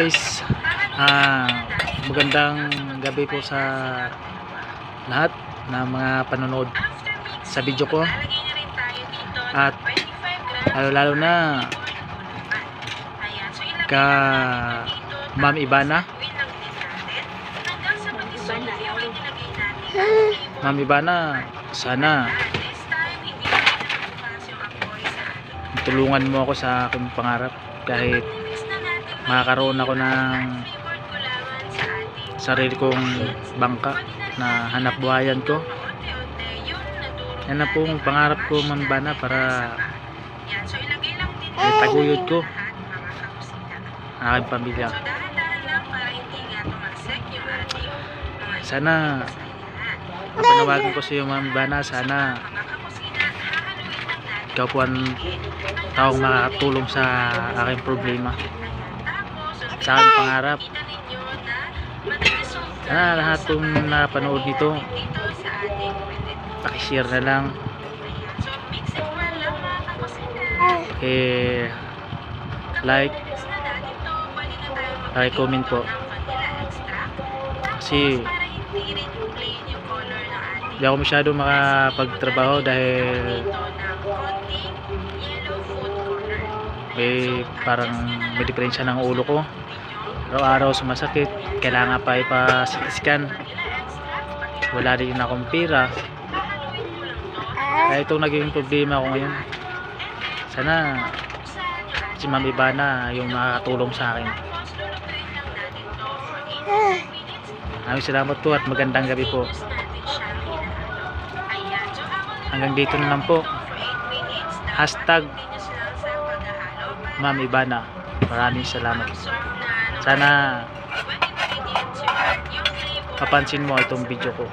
guys. Ah, magandang gabi po sa lahat na mga panonood sa video ko. At lalo lalo na ka Ma'am Ibana Ma'am Ibana sana tulungan mo ako sa aking pangarap kahit makakaroon ako ng sarili kong bangka na hanap buhayan ko. Yan na pong pangarap ko Ma'am Ibana para itaguyod ko. Ang aking pamilya. Sana panawagan ko sa iyo Ma'am Ibana sana ikaw po ang taong makakatulong sa aking problema sa aking pangarap. Sana lahat ng napanood nito pakishare na lang. Eh like like comment po. Kasi hindi ako masyado makapagtrabaho dahil may parang may diferensya ng ulo ko. Araw-araw sumasakit kailangan pa ipa-scan. Wala din akong pira kaya itong naging problema ko ngayon. Sana si Ma'am Ibana yung makakatulong sa akin. Maraming salamat po at magandang gabi po. Hanggang dito na lang po. Hashtag Ma'am Ibana maraming salamat. Sana mapansin mo itong video ko